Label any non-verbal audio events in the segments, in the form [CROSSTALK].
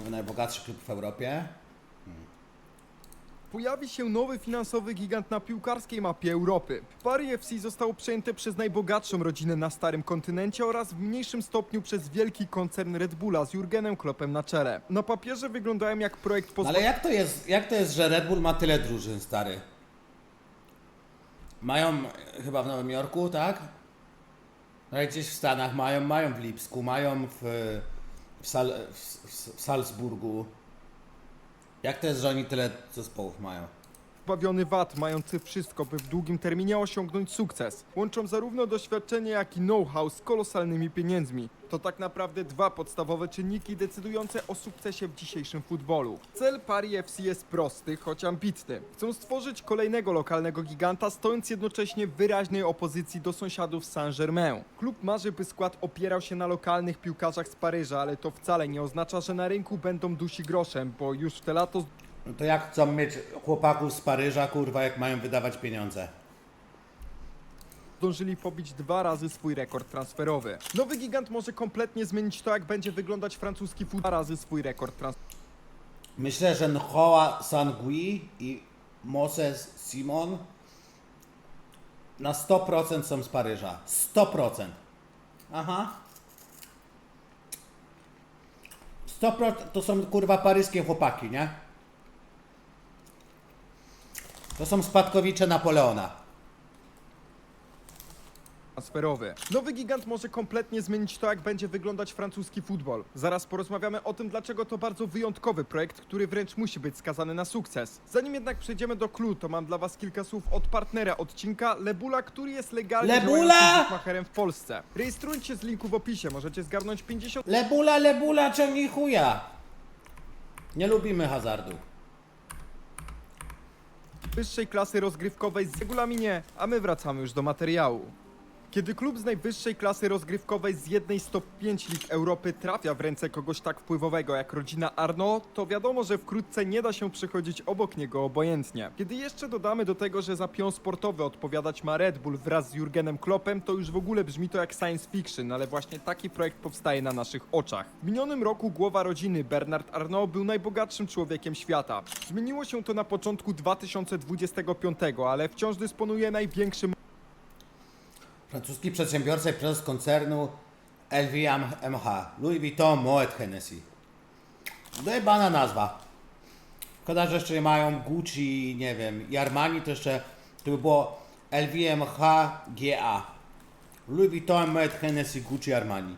Nowy najbogatszy klub w Europie. Pojawi się nowy finansowy gigant na piłkarskiej mapie Europy. Paris FC zostało przejęte przez najbogatszą rodzinę na starym kontynencie oraz w mniejszym stopniu przez wielki koncern Red Bulla z Jurgenem Kloppem na czele. Na papierze wyglądają jak projekt No ale jak to jest, jak to jest, że Red Bull ma tyle drużyn, stary? Mają e, chyba w Nowym Jorku, tak? No ale gdzieś w Stanach mają, mają w Lipsku, mają w, w, Sal, w, w, Salzburgu. Jak to jest, że oni tyle zespołów mają? Bawiony VAT, mający wszystko, by w długim terminie osiągnąć sukces. Łączą zarówno doświadczenie, jak i know-how z kolosalnymi pieniędzmi. To tak naprawdę dwa podstawowe czynniki decydujące o sukcesie w dzisiejszym futbolu. Cel Paris FC jest prosty, choć ambitny. Chcą stworzyć kolejnego lokalnego giganta, stojąc jednocześnie w wyraźnej opozycji do sąsiadów Saint-Germain. Klub marzy, by skład opierał się na lokalnych piłkarzach z Paryża, ale to wcale nie oznacza, że na rynku będą dusi groszem, bo już w te lato No to jak chcą mieć chłopaków z Paryża, kurwa, jak mają wydawać pieniądze? zdążyli pobić dwa razy swój rekord transferowy. Nowy gigant może kompletnie zmienić to, jak będzie wyglądać francuski futbol. Dwa razy swój rekord transferowy. Myślę, że Nchoa Sangui i Moses Simon na 100% są z Paryża. 100%. Aha. 100% to są kurwa paryskie chłopaki, nie? To są spadkowicze Napoleona. transferowy. Nowy gigant może kompletnie zmienić to, jak będzie wyglądać francuski futbol. Zaraz porozmawiamy o tym, dlaczego to bardzo wyjątkowy projekt, który wręcz musi być skazany na sukces. Zanim jednak przejdziemy do clue, to mam dla was kilka słów od partnera odcinka, Lebula, który jest legalnie Lebula! działającym bookmacherem w Polsce. Rejestrujcie z linku w opisie, możecie zgarnąć 50 Lebula, lebula, ciągnij chuja. Nie lubimy hazardu. Wyższej klasy rozgrywkowej z regulaminie, a my wracamy już do materiału. Kiedy klub z najwyższej klasy rozgrywkowej z jednej z top 5 lig Europy trafia w ręce kogoś tak wpływowego jak rodzina Arno, to wiadomo, że wkrótce nie da się przechodzić obok niego obojętnie. Kiedy jeszcze dodamy do tego, że za pion sportowy odpowiadać ma Red Bull wraz z Jurgenem Kloppem, to już w ogóle brzmi to jak science fiction, ale właśnie taki projekt powstaje na naszych oczach. W minionym roku głowa rodziny Bernard Arnault był najbogatszym człowiekiem świata. Zmieniło się to na początku 2025, ale wciąż dysponuje największym Francuski przedsiębiorca i prezes koncernu LVMH. Louis Vuitton Moet Hennessy. Dojebana nazwa. Szkoda, że jeszcze nie mają Gucci, nie wiem, i Armani, to jeszcze to by było LVMH GA. Louis Vuitton Moet Hennessy Gucci Armani.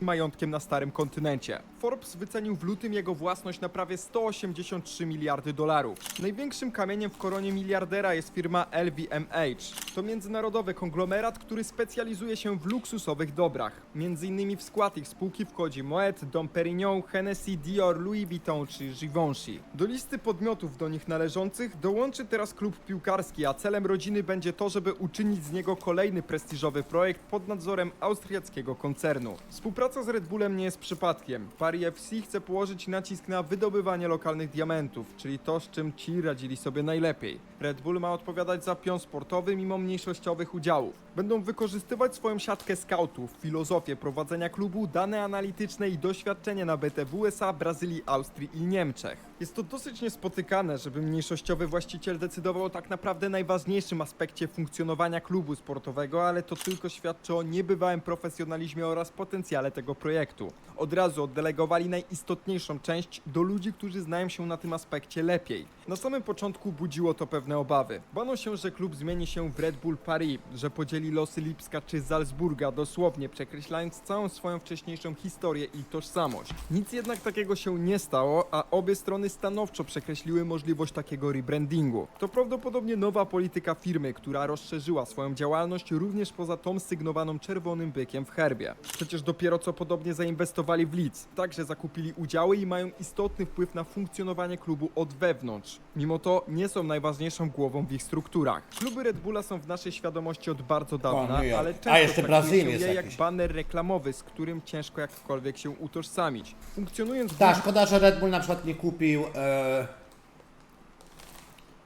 majątkiem na starym kontynencie. Forbes wycenił w lutym jego własność na prawie 183 miliardy dolarów. Największym kamieniem w koronie miliardera jest firma LVMH. To międzynarodowy konglomerat, który specjalizuje się w luksusowych dobrach. Między innymi w skład ich spółki wchodzi Moet, Dom Perignon, Hennessy, Dior, Louis Vuitton czy Givenchy. Do listy podmiotów do nich należących dołączy teraz klub piłkarski, a celem rodziny będzie to, żeby uczynić z niego kolejny prestiżowy projekt pod nadzorem austriackiego koncernu. Współpraca z Red Bullem nie jest przypadkiem. FC chce położyć nacisk na wydobywanie lokalnych diamentów, czyli to, z czym ci radzili sobie najlepiej. Red Bull ma odpowiadać za pion sportowy mimo mniejszościowych udziałów. Będą wykorzystywać swoją siatkę scoutów, filozofię prowadzenia klubu, dane analityczne i doświadczenie nabyte w USA, Brazylii, Austrii i Niemczech. Jest to dosyć niespotykane, żeby mniejszościowy właściciel decydował o tak naprawdę najważniejszym aspekcie funkcjonowania klubu sportowego, ale to tylko świadczy o niebywałym profesjonalizmie oraz potencjale tego projektu. Od razu oddelegowali najistotniejszą część do ludzi, którzy znają się na tym aspekcie lepiej. Na samym początku budziło to pewne obawy. Bano się, że klub zmieni się w Red Bull Paris, że podzieli losy Lipska czy Salzburga, dosłownie przekreślając całą swoją wcześniejszą historię i tożsamość. Nic jednak takiego się nie stało, a obie strony stanowczo przekreśliły możliwość takiego rebrandingu. To prawdopodobnie nowa polityka firmy, która rozszerzyła swoją działalność również poza tą sygnowaną czerwonym bykiem w herbie. Przecież dopiero co podobnie zainwestowali w Leeds, także zakupili udziały i mają istotny wpływ na funkcjonowanie klubu od wewnątrz. Mimo to nie są najważniejszą głową w ich strukturach. Kluby Red Bulla są w naszej świadomości od bardzo dawna, New York. ale A, często jeszcze traktuje Brazylia się jest je jak jakiś. baner reklamowy, z którym ciężko jakkolwiek się utożsamić. Funkcjonując w Tak, szkoda, że Red Bull na przykład nie kupił. E,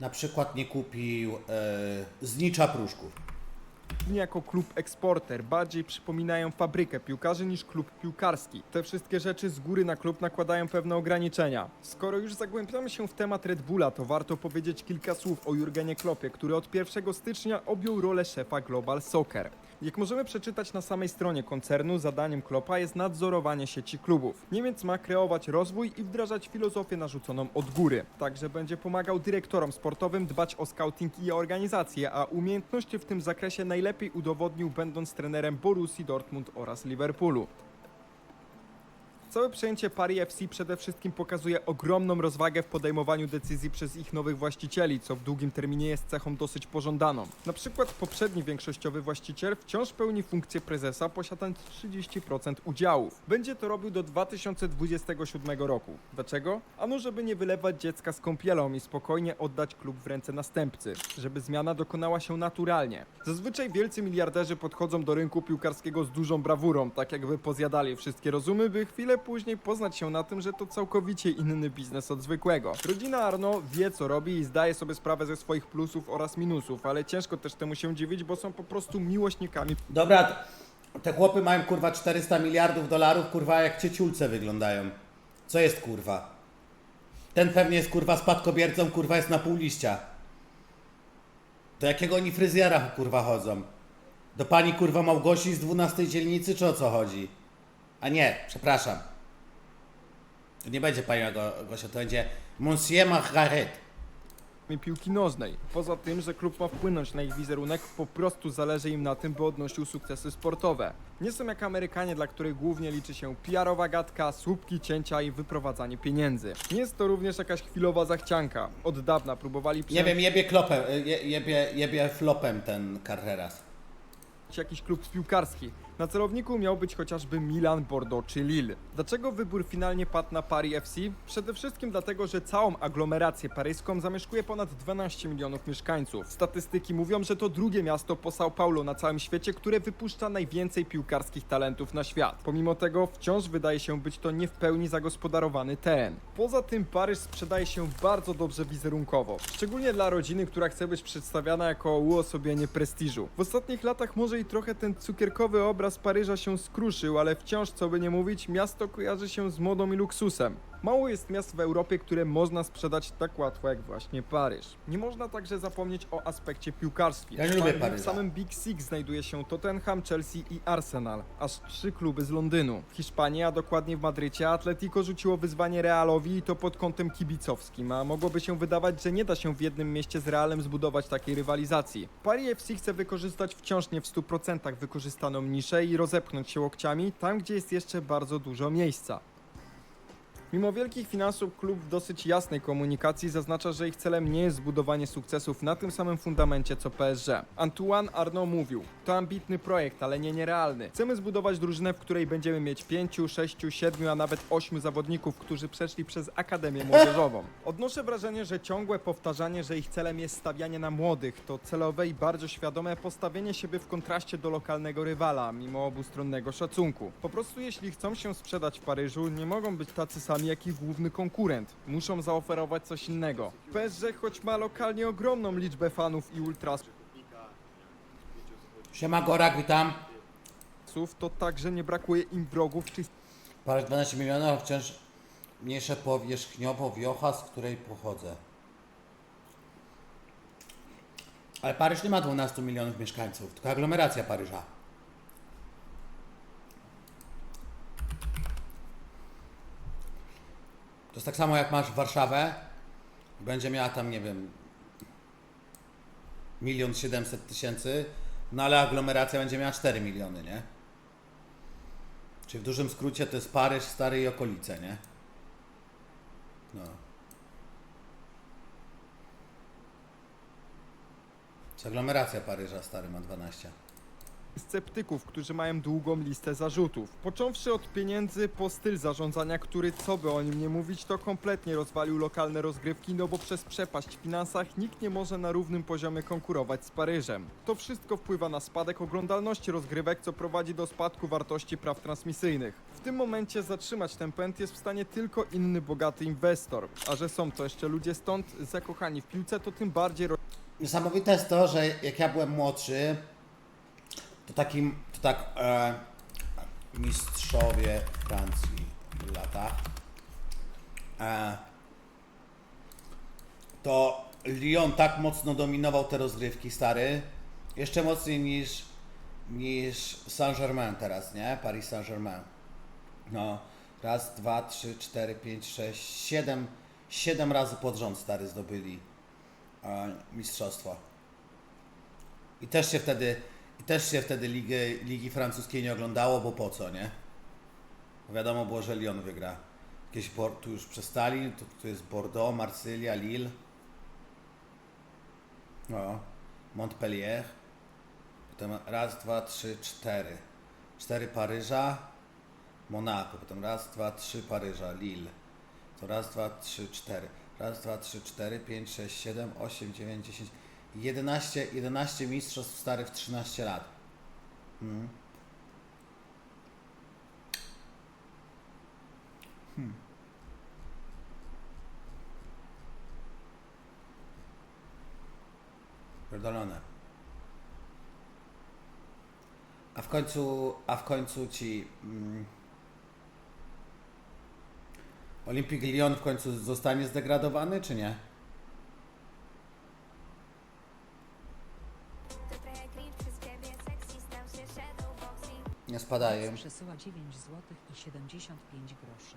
na przykład nie kupił e, znicza pruszków. Jako klub eksporter, bardziej przypominają fabrykę piłkarzy niż klub piłkarski. Te wszystkie rzeczy z góry na klub nakładają pewne ograniczenia. Skoro już zagłębiamy się w temat Red Bulla, to warto powiedzieć kilka słów o Jurgenie Kloppie, który od 1 stycznia objął rolę szefa Global Soccer. Jak możemy przeczytać na samej stronie koncernu, zadaniem Kloppa jest nadzorowanie sieci klubów. Niemiec ma kreować rozwój i wdrażać filozofię narzuconą od góry. Także będzie pomagał dyrektorom sportowym dbać o scouting i organizację, a umiejętności w tym zakresie najlepiej udowodnił będąc trenerem Borussii Dortmund oraz Liverpoolu. Całe przejęcie Paris FC przede wszystkim pokazuje ogromną rozwagę w podejmowaniu decyzji przez ich nowych właścicieli, co w długim terminie jest cechą dosyć pożądaną. Na przykład poprzedni większościowy właściciel wciąż pełni funkcję prezesa, posiadając 30% udziałów. Będzie to robił do 2027 roku. Dlaczego? Ano żeby nie wylewać dziecka z kąpielą i spokojnie oddać klub w ręce następcy, żeby zmiana dokonała się naturalnie. Zazwyczaj wielcy miliarderzy podchodzą do rynku piłkarskiego z dużą brawurą, tak jakby pozjadali wszystkie rozumy, by chwilę później poznać się na tym, że to całkowicie inny biznes od zwykłego. Rodzina Arno wie co robi i zdaje sobie sprawę ze swoich plusów oraz minusów, ale ciężko też temu się dziwić, bo są po prostu miłośnikami Dobra, te chłopy mają kurwa 400 miliardów dolarów, kurwa jak cieciulce wyglądają. Co jest kurwa? Ten pewnie jest kurwa spadkobiercą, kurwa jest na pół liścia. Do jakiego oni fryzjera kurwa chodzą? Do pani kurwa Małgosi z 12 dzielnicy, czy o co chodzi? A nie, przepraszam. To nie będzie pani Go- Gosia, to będzie Monsieur Margaret. piłki nożnej. Poza tym, że klub ma wpłynąć na ich wizerunek, po prostu zależy im na tym, by odnosił sukcesy sportowe. Nie są jak Amerykanie, dla których głównie liczy się PR-owa gadka, słupki cięcia i wyprowadzanie pieniędzy. Nie jest to również jakaś chwilowa zachcianka. Od dawna próbowali Nie wiem, jebie klopem, je, jebie, jebie flopem ten Carreras. jakiś klub piłkarski. Na celowniku miał być chociażby Milan, Bordeaux czy Lille. Dlaczego wybór finalnie padł na Paris FC? Przede wszystkim dlatego, że całą aglomerację paryską zamieszkuje ponad 12 milionów mieszkańców. Statystyki mówią, że to drugie miasto po São Paulo na całym świecie, które wypuszcza najwięcej piłkarskich talentów na świat. Pomimo tego wciąż wydaje się być to nie w pełni zagospodarowany teren. Poza tym Paryż sprzedaje się bardzo dobrze wizerunkowo, szczególnie dla rodziny, która chce być przedstawiana jako uosobienie prestiżu. W ostatnich latach może i trochę ten cukierkowy obraz Paryża się skruszył, ale wciąż, co by nie mówić, miasto kojarzy się z modą i luksusem. Mało jest miast w Europie, które można sprzedać tak łatwo jak właśnie Paryż. Nie można także zapomnieć o aspekcie piłkarskim. Ja nie lubię Paryża. W samym Big Six znajduje się Tottenham, Chelsea i Arsenal, aż trzy kluby z Londynu. W Hiszpanii, a dokładnie w Madrycie, Atletico rzuciło wyzwanie Realowi i to pod kątem kibicowskim, a mogłoby się wydawać, że nie da się w jednym mieście z Realem zbudować takiej rywalizacji. Paris FC chce wykorzystać wciąż nie w 100% wykorzystaną niszę i rozepchnąć się łokciami tam, gdzie jest jeszcze bardzo dużo miejsca. Mimo wielkich finansów klub w dosyć jasnej komunikacji zaznacza, że ich celem nie jest zbudowanie sukcesów na tym samym fundamencie co PSG. Antoine Arnaud mówił, to ambitny projekt, ale nie nierealny. Chcemy zbudować drużynę, w której będziemy mieć 5, 6, 7, a nawet 8 zawodników, którzy przeszli przez Akademię Młodzieżową. Odnoszę wrażenie, że ciągłe powtarzanie, że ich celem jest stawianie na młodych, to celowe i bardzo świadome postawienie siebie w kontraście do lokalnego rywala, mimo obustronnego szacunku. Po prostu jeśli chcą się sprzedać w Paryżu, nie mogą być tacy sami jak ich główny konkurent. Muszą zaoferować coś innego. PSG, choć ma lokalnie ogromną liczbę fanów i ultrasów, Siema Gorak, witam. to także nie brakuje im wrogów czy Parę 12 milionów, wciąż mniejsze powierzchniowo wiocha, z której pochodzę. Ale Paryż nie ma 12 milionów mieszkańców, tylko aglomeracja Paryża. Jest tak samo jak masz Warszawę, będzie miała tam, nie wiem, milion siedemset tysięcy, no ale aglomeracja będzie miała 4 miliony, nie? Czyli w dużym skrócie to jest Paryż, Stary i okolice, nie? No. To aglomeracja Paryża, Stary ma 12. sceptyków, którzy mają długą listę zarzutów. Począwszy od pieniędzy po styl zarządzania, który co by o nim nie mówić, to kompletnie rozwalił lokalne rozgrywki, no bo przez przepaść w finansach nikt nie może na równym poziomie konkurować z Paryżem. To wszystko wpływa na spadek oglądalności rozgrywek, co prowadzi do spadku wartości praw transmisyjnych. W tym momencie zatrzymać ten pęd jest w stanie tylko inny bogaty inwestor. A że są to jeszcze ludzie stąd zakochani w piłce, to tym bardziej Niesamowite jest to, że jak ja byłem młodszy, to takim, to tak e, mistrzowie Francji w latach. E, to Lyon tak mocno dominował te rozgrywki, stary, jeszcze mocniej niż, niż Saint-Germain teraz, nie? Paris Saint-Germain. No, raz, dwa, trzy, cztery, pięć, sześć, siedem, siedem razy pod rząd, stary, zdobyli e, mistrzostwo. I też się wtedy, też się wtedy ligi, ligi francuskiej nie oglądało, bo po co, nie? Wiadomo było, że Lyon wygra. Jakieś tu już przestali, tu jest Bordeaux, Marsylia, Lille. No, Montpellier. Potem raz, dwa, trzy, cztery. Cztery Paryża, Monako. Potem raz, dwa, trzy Paryża, Lille. To raz, dwa, trzy, cztery. Raz, dwa, trzy, cztery, pięć, sześć, siedem, osiem, dziewięć, dziesięć. 11, 11 mistrzostw starych w 13 lat. Hmm. Pierdolone. A w końcu, a w końcu ci mm, Lyon w końcu zostanie zdegradowany, czy nie? Spadają. Przesyła 9 zł i 75 groszy.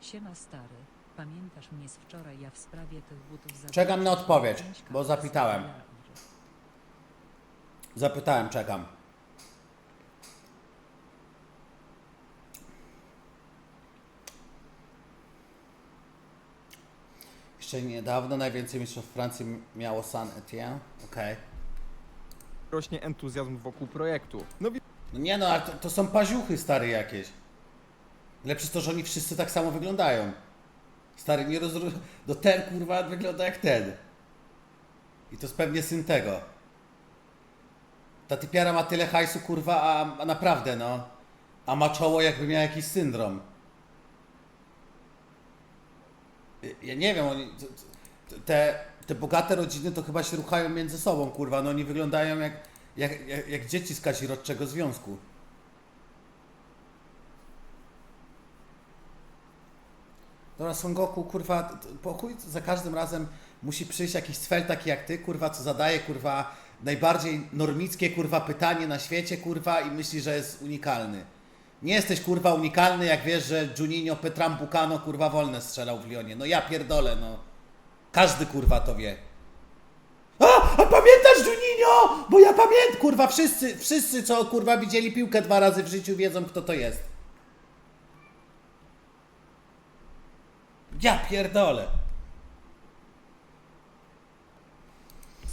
Siema stary, pamiętasz mnie z wczoraj, ja w sprawie tych butów za Czekam na odpowiedź, 25 bo zapytałem. Zapytałem, czekam. Jeszcze niedawno najwięcej mistrzostw Francji miało San Etienne. Okej. Rośnie entuzjazm wokół projektu. Nowi No nie no, ale to, to są paziuchy stary jakieś. Lepsze to, że oni wszyscy tak samo wyglądają. Stary, nie rozumiem. No ten kurwa wygląda jak ten. I to jest pewnie syn tego. Ta typiara ma tyle hajsu kurwa, a, a naprawdę no. A ma czoło jakby miał jakiś syndrom. Ja nie wiem, oni, te, te bogate rodziny to chyba się ruchają między sobą, kurwa, no oni wyglądają jak, jak, jak, jak dzieci z kazirodczego związku. Dobra, Son Goku, kurwa, t- t- po chuj za każdym razem musi przyjść jakiś cfel taki jak ty, kurwa, co zadaje, kurwa, najbardziej normickie, kurwa, pytanie na świecie, kurwa, i myśli, że jest unikalny. Nie jesteś, kurwa, unikalny, jak wiesz, że Juninho Petrambucano, kurwa, wolne strzelał w Lyonie. No ja pierdolę, no. Każdy, kurwa, to wie. A, pamiętasz Juninho? Bo ja pamiętam, kurwa, wszyscy, wszyscy, co, kurwa, widzieli piłkę dwa razy w życiu, wiedzą, kto to jest. Ja pierdolę.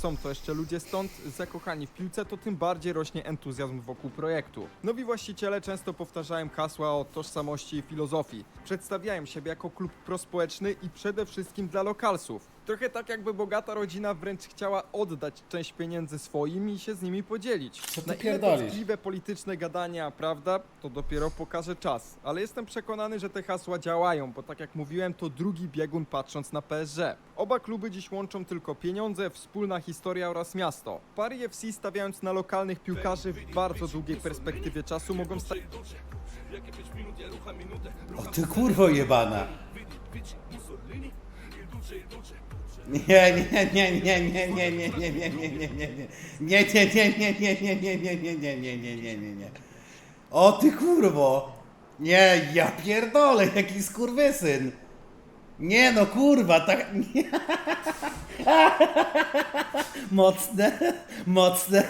są to jeszcze ludzie stąd zakochani w piłce, to tym bardziej rośnie entuzjazm wokół projektu. Nowi właściciele często powtarzają hasła o tożsamości i filozofii. Przedstawiają siebie jako klub prospołeczny i przede wszystkim dla lokalsów. Trochę tak jakby bogata rodzina wręcz chciała oddać część pieniędzy swoim i się z nimi podzielić. Co ty Na ile pierdolisz? to tkliwe polityczne gadania, prawda, to dopiero pokaże czas. Ale jestem przekonany, że te hasła działają, bo tak jak mówiłem, to drugi biegun patrząc na PSG. Oba kluby dziś łączą tylko pieniądze, wspólna historia oraz miasto. Paris FC stawiając na lokalnych piłkarzy w bardzo długiej perspektywie czasu mogą stać O ty kurwo jebana. Nie, nie, nie, nie, nie, nie, nie, nie, nie, nie, nie, nie, nie. Nie, nie, nie, nie, nie, nie, nie, nie, nie, nie, nie, nie, nie, nie. O ty kurwo. Nie, ja pierdolę, jaki skurwysyn. Nie no kurwa, tak nie. Mocne, mocne.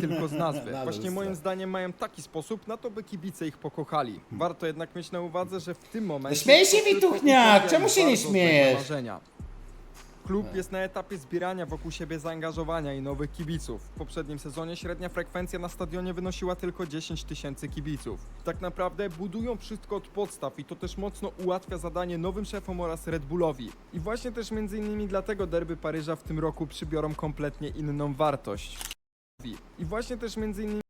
Tylko z nazwy. Na Właśnie moim zdaniem mają taki sposób na to, by kibice ich pokochali. Warto jednak mieć na uwadze, że w tym momencie... Śmiej się, Wituchniak! Czemu się nie bardzo złe śmiejesz? marzenia. Klub jest na etapie zbierania wokół siebie zaangażowania i nowych kibiców. W poprzednim sezonie średnia frekwencja na stadionie wynosiła tylko 10 tysięcy kibiców. Tak naprawdę budują wszystko od podstaw i to też mocno ułatwia zadanie nowym szefom oraz Red Bullowi. I właśnie też między innymi dlatego derby Paryża w tym roku przybiorą kompletnie inną wartość. I właśnie też między innymi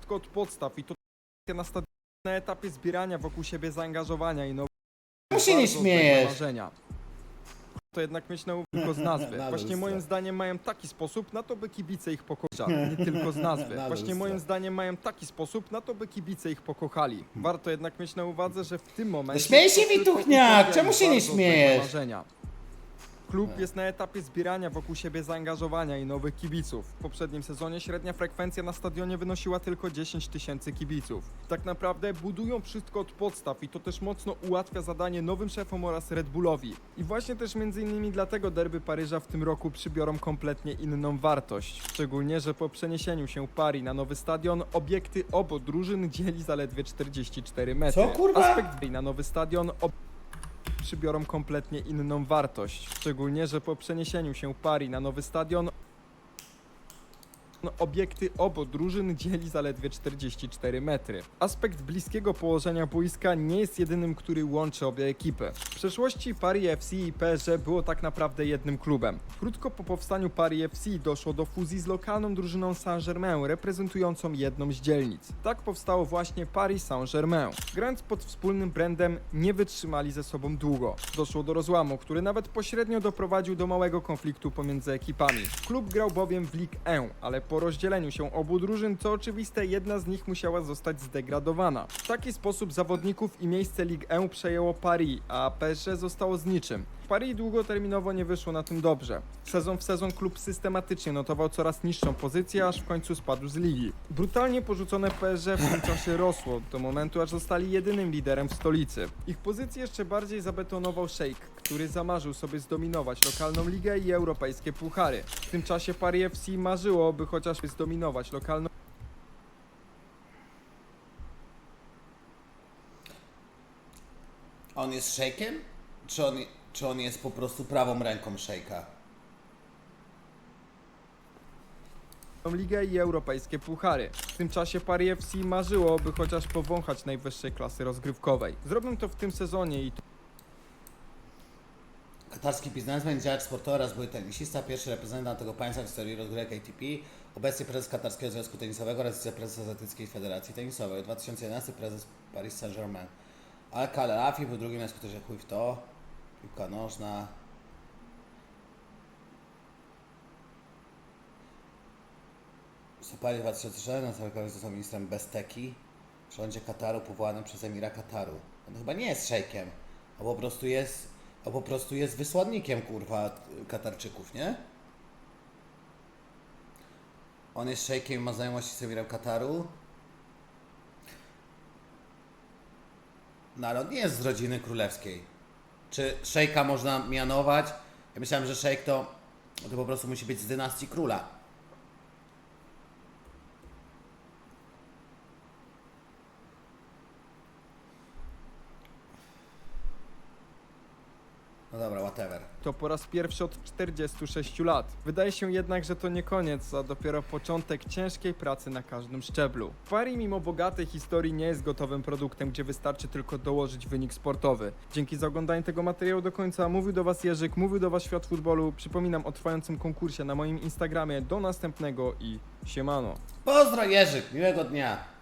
wszystko od podstaw i to na na etapie zbierania wokół siebie zaangażowania i nowych Czemu się nie bardzo śmiejesz? marzenia. to jednak mieć na uwadze tylko z nazwy. [LAUGHS] Na Właśnie moim zdaniem mają taki sposób na to, by kibice ich pokochali. Nie [LAUGHS] tylko z nazwy. Na Właśnie moim zdaniem mają taki sposób na to, by kibice ich pokochali. Warto jednak mieć na uwadze, że w tym momencie... śmiej się, tylko Wituchniak! Czemu się nie bardzo śmiejesz? marzenia. Klub jest na etapie zbierania wokół siebie zaangażowania i nowych kibiców. W poprzednim sezonie średnia frekwencja na stadionie wynosiła tylko 10 tysięcy kibiców. Tak naprawdę budują wszystko od podstaw i to też mocno ułatwia zadanie nowym szefom oraz Red Bullowi. I właśnie też między innymi dlatego derby Paryża w tym roku przybiorą kompletnie inną wartość. Szczególnie, że po przeniesieniu się Paris na nowy stadion, obiekty obu drużyn dzieli zaledwie 44 metry. Co, kurwa? Aspekt na nowy stadion ob przybiorą kompletnie inną wartość. Szczególnie, że po przeniesieniu się Paris na nowy stadion obiekty obu drużyn dzieli zaledwie 44 metry. Aspekt bliskiego położenia boiska nie jest jedynym, który łączy obie ekipy. W przeszłości Paris FC i PSG było tak naprawdę jednym klubem. Krótko po powstaniu Paris FC doszło do fuzji z lokalną drużyną Saint-Germain, reprezentującą jedną z dzielnic. Tak powstało właśnie Paris Saint-Germain. Grając pod wspólnym brandem, nie wytrzymali ze sobą długo. Doszło do rozłamu, który nawet pośrednio doprowadził do małego konfliktu pomiędzy ekipami. Klub grał bowiem w Ligue 1, ale po rozdzieleniu się obu drużyn, co oczywiste, jedna z nich musiała zostać zdegradowana. W taki sposób zawodników i miejsce Ligue 1 przejęło Paris, a PSG zostało z niczym. Paris długoterminowo nie wyszło na tym dobrze. Sezon w sezon klub systematycznie notował coraz niższą pozycję, aż w końcu spadł z ligi. Brutalnie porzucone PSG w tym czasie rosło, do momentu aż zostali jedynym liderem w stolicy. Ich pozycję jeszcze bardziej zabetonował Sheikh, który zamarzył sobie zdominować lokalną ligę i europejskie puchary. W tym czasie Paris FC marzyło, by chociażby zdominować lokalną On jest szejkiem? Czy on, czy on jest po prostu prawą ręką szejka? ligę i europejskie puchary. W tym czasie Paris FC marzyło, by chociaż powąchać najwyższej klasy rozgrywkowej. Zrobią to w tym sezonie i Katarski biznesmen, działacz sportowy oraz były tenisista, pierwszy reprezentant tego państwa w historii rozgrywek ATP, obecnie prezes Katarskiego Związku Tenisowego oraz wiceprezes Azjatyckiej Federacji Tenisowej, 2011 prezes Paris Saint-Germain. Al Rafi był drugim najskuteczniejszym w to, piłka nożna. Listopadzie 2006 następnie został ministrem Besteki w rządzie Kataru powołanym przez emira Kataru. On chyba nie jest szejkiem, a po prostu jest, a po prostu jest wysłannikiem kurwa Katarczyków, nie? On jest szejkiem, ma znajomości z emirem Kataru. Naród nie jest z rodziny królewskiej. Czy szejka można mianować? Ja myślałem, że szejk to, to po prostu musi być z dynastii króla. No dobra, whatever. To po raz pierwszy od 46 lat. Wydaje się jednak, że to nie koniec, a dopiero początek ciężkiej pracy na każdym szczeblu. Paris mimo bogatej historii nie jest gotowym produktem, gdzie wystarczy tylko dołożyć wynik sportowy. Dzięki za oglądanie tego materiału do końca. Mówił do Was Jerzyk, mówił do Was Świat Futbolu. Przypominam o trwającym konkursie na moim Instagramie. Do następnego i siemano. Pozdro Jerzyk, miłego dnia.